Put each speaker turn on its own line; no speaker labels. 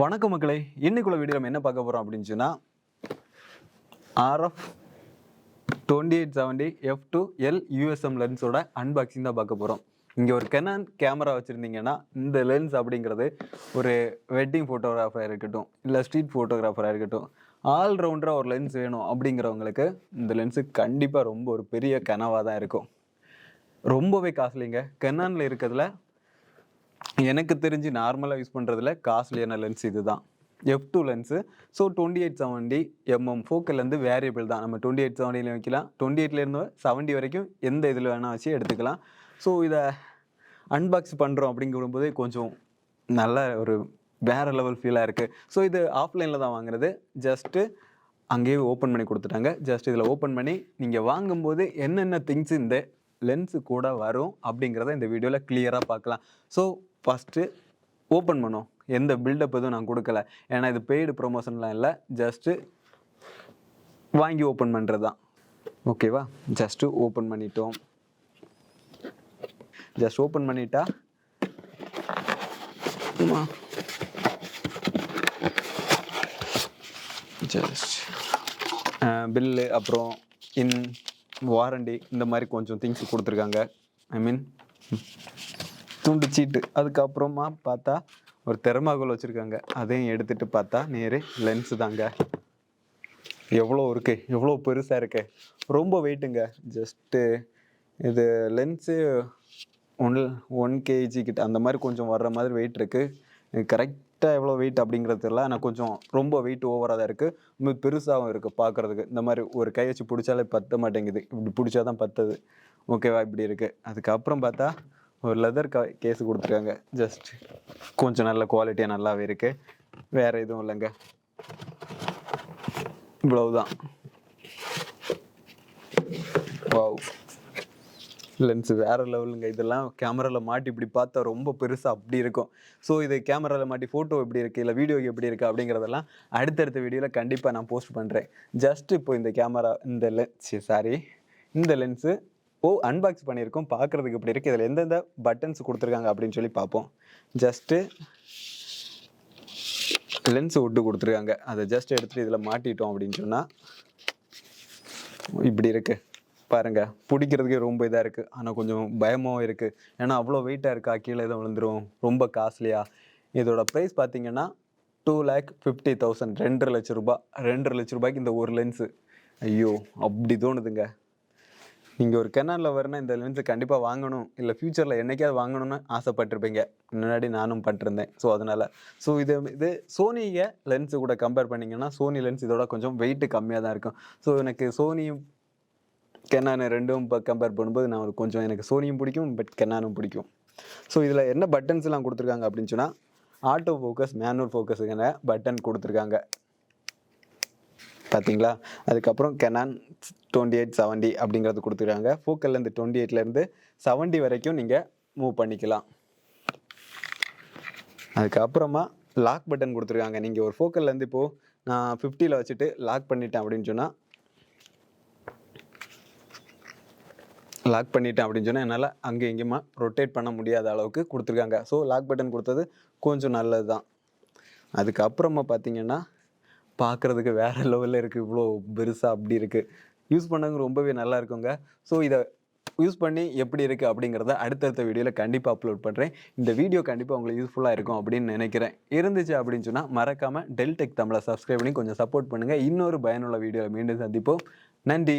வணக்கம் மக்களே. இன்னைக்குள்ள வீடியோ நம்ம என்ன பார்க்க போகிறோம் அப்படின்னு சொன்னால் RF twenty eight seventy F two L USM லென்ஸோட unboxing தான் பார்க்க போகிறோம் இங்கே ஒரு கெனான் கேமரா வச்சுருந்தீங்கன்னா இந்த லென்ஸ் அப்படிங்கிறது ஒரு வெட்டிங் ஃபோட்டோகிராஃபராக இருக்கட்டும் இல்லை ஸ்ட்ரீட் ஃபோட்டோகிராஃபராக இருக்கட்டும் ஆல்ரவுண்டராக ஒரு லென்ஸ் வேணும் அப்படிங்கிறவங்களுக்கு இந்த லென்ஸு கண்டிப்பாக ரொம்ப ஒரு பெரிய கனவாக தான் இருக்கும். ரொம்பவே காஸ்ட்லிங்க கெனானில் இருக்கிறதுல எனக்கு தெரிஞ்சு நார்மலாக யூஸ் பண்ணுறதுல காஸ்ட்லியான லென்ஸ் இது தான் F two lens so twenty eight seventy mm ஃபோக்கல்லேருந்து variable தான். நம்ம டுவெண்ட்டி எயிட் செவன்டியில் வைக்கலாம். டுவெண்ட்டி எயிட்லேருந்து செவன்டி வரைக்கும் எந்த இதில் வேணால் வச்சு எடுத்துக்கலாம். ஸோ இதை அன்பாக்ஸ் பண்ணுறோம் அப்படிங்கும்போதே கொஞ்சம் நல்ல ஒரு வேறு லெவல் ஃபீலாக இருக்குது ஸோ இது ஆஃப்லைனில் தான் வாங்குறது. ஜஸ்ட்டு அங்கேயே ஓப்பன் பண்ணி கொடுத்துட்டாங்க. ஜஸ்ட் இதில் ஓப்பன் பண்ணி நீங்கள் வாங்கும்போது என்னென்ன திங்ஸ் இந்த லென்ஸு கூட வரும் அப்படிங்கிறத இந்த வீடியோவில் கிளியராக பார்க்கலாம். ஸோ ஃபஸ்ட்டு ஓப்பன் பண்ணோம். எந்த பில்டப் எதுவும் நான் கொடுக்கல. ஏன்னா இது பெய்டு ப்ரொமோஷன்லாம் இல்லை. ஜஸ்ட்டு வாங்கி ஓப்பன் பண்ணுறது தான். ஓகேவா ஜஸ்ட்டு ஓப்பன் பண்ணிட்டோம். ஜஸ்ட் ஓப்பன் பண்ணிட்டா ஆமா. ஜஸ்ட் பில்லு அப்புறம் இன் வாரண்டி இந்த மாதிரி கொஞ்சம் திங்ஸ் கொடுத்துருக்காங்க. ஐ மீன் துண்டு சீட்டு. அதுக்கப்புறமா பார்த்தா ஒரு தெர்மாகோல் வச்சுருக்காங்க. அதையும் எடுத்துகிட்டு பார்த்தா நேரே லென்ஸு தாங்க. எவ்வளோ இருக்கு? எவ்வளோ பெருசாக இருக்கு? ரொம்ப வெயிட்டுங்க ஜஸ்ட்டு இது லென்ஸு ஒன் ஒன் கேஜி கிட்ட அந்த மாதிரி கொஞ்சம் வர்ற மாதிரி வெயிட் இருக்குது கரெக்டாக எவ்வளோ வெயிட் அப்படிங்கிறது தெரியல. ஆனால் கொஞ்சம் ரொம்ப வெயிட் ஓவராக தான் இருக்குது ரொம்ப பெருசாகவும் இருக்குது பார்க்குறதுக்கு. இந்த மாதிரி ஒரு கை வச்சு பிடிச்சாலே பத்த மாட்டேங்குது. இப்படி பிடிச்சா தான் பத்துது. ஓகேவா இப்படி இருக்குது அதுக்கப்புறம் பார்த்தா ஒரு லெதர் க கேஸ் கொடுத்துருக்காங்க. ஜஸ்ட் கொஞ்சம் நல்ல குவாலிட்டியாக நல்லாவே இருக்குது வேறு எதுவும் இல்லைங்க. இவ்வளவுதான். வாவ் லென்ஸ் வேறு லெவலுங்க. இதெல்லாம் கேமராவில் மாட்டி இப்படி பார்த்தா ரொம்ப பெருசாக அப்படி இருக்கும். ஸோ இது கேமராவில் மாட்டி ஃபோட்டோ எப்படி இருக்குது இல்லை வீடியோ எப்படி இருக்குது அப்படிங்கிறதெல்லாம் அடுத்தடுத்த வீடியோவில் கண்டிப்பாக நான் போஸ்ட் பண்ணுறேன் ஜஸ்ட் இப்போ இந்த கேமரா இந்த லென்ஸ் சாரி இந்த லென்ஸு ஓ அன்பாக்ஸ் பண்ணியிருக்கோம். பார்க்குறதுக்கு இப்படி இருக்குது இதில் எந்தெந்த பட்டன்ஸ் கொடுத்துருக்காங்க அப்படின்னு சொல்லி பார்ப்போம். ஜஸ்ட்டு லென்ஸ் விட்டு கொடுத்துருக்காங்க. அதை ஜஸ்ட் எடுத்துகிட்டு இதில் மாட்டிட்டோம் அப்படின்னு சொன்னால் இப்படி இருக்குது பாருங்கள் பிடிக்கிறதுக்கே ரொம்ப இதாக இருக்குது ஆனால் கொஞ்சம் பயமாகவும் இருக்குது ஏன்னா அவ்வளோ வெயிட்டாக இருக்கா? கீழே எதுவும் விழுந்துரும். ரொம்ப காஸ்ட்லியா இதோட ப்ரைஸ் பார்த்தீங்கன்னா டூ லேக் ஃபிஃப்டி தௌசண்ட் ரெண்டரை லட்ச ரூபாய் ரெண்டரை லட்ச ரூபாய்க்கு இந்த ஒரு லென்ஸு ஐயோ அப்படி தோணுதுங்க. நீங்கள் ஒரு கெனானில் வரனா இந்த லென்ஸு கண்டிப்பாக வாங்கணும். இல்லை ஃப்யூச்சரில் என்னைக்காவது வாங்கணும்னு ஆசைப்பட்டிருப்பீங்க. முன்னாடி நானும் பட்டிருந்தேன். ஸோ அதனால் ஸோ இது இது சோனியை லென்ஸு கூட கம்பேர் பண்ணிங்கன்னா சோனி லென்ஸ் இதோட கொஞ்சம் வெயிட்டு கம்மியாக தான் இருக்கும். ஸோ எனக்கு சோனியும் கென்னானு ரெண்டும் இப்போ கம்பேர் பண்ணும்போது நான் கொஞ்சம் எனக்கு சோனியும் பிடிக்கும் பட் கெனானும் பிடிக்கும். ஸோ இதில் என்ன பட்டன்ஸ்லாம் கொடுத்துருக்காங்க அப்படின்னு சொன்னால் ஆட்டோ ஃபோக்கஸ் மேனுவல் ஃபோக்கஸுக்கான பட்டன் கொடுத்துருக்காங்க. பார்த்தீங்களா அதுக்கப்புறம் கெனான் டுவெண்ட்டி எயிட் செவன்டி அப்படிங்கிறது கொடுத்துருக்காங்க. ஃபோக்கல்லேருந்து டுவெண்ட்டி எயிட்லேருந்து செவன்டி வரைக்கும் நீங்கள் மூவ் பண்ணிக்கலாம். அதுக்கப்புறமா லாக் பட்டன் கொடுத்துருக்காங்க. நீங்கள் ஒரு ஃபோக்கல்லேருந்து இப்போது நான் ஃபிஃப்டியில் வச்சுட்டு லாக் பண்ணிட்டேன் அப்படின்னு சொன்னால் லாக் பண்ணிட்டேன் அப்படின்னு சொன்னால் என்னால் அங்கே எங்கேயுமா ரொட்டேட் பண்ண முடியாத அளவுக்கு கொடுத்துருக்காங்க. ஸோ லாக் பட்டன் கொடுத்தது கொஞ்சம் நல்லது தான் அதுக்கப்புறமா பார்த்தீங்கன்னா பார்க்குறதுக்கு வேறு லெவலில் இருக்குது இவ்வளோ பெருசாக அப்படி இருக்குது யூஸ் பண்ணவங்க ரொம்பவே நல்லா இருக்குங்க. ஸோ இதை யூஸ் பண்ணி எப்படி இருக்குது அப்படிங்கிறத அடுத்தடுத்த வீடியோவில் கண்டிப்பாக அப்லோட் பண்ணுறேன் இந்த வீடியோ கண்டிப்பாக உங்களுக்கு யூஸ்ஃபுல்லாக இருக்கும் அப்படின்னு நினைக்கிறேன். இருந்துச்சு அப்படின்னு சொன்னால் மறக்காமல் டெல்டெக் தமிழை சப்ஸ்கிரைப் பண்ணி கொஞ்சம் சப்போர்ட் பண்ணுங்கள் இன்னொரு பயனுள்ள வீடியோவில் மீண்டும் சந்திப்போம். நன்றி.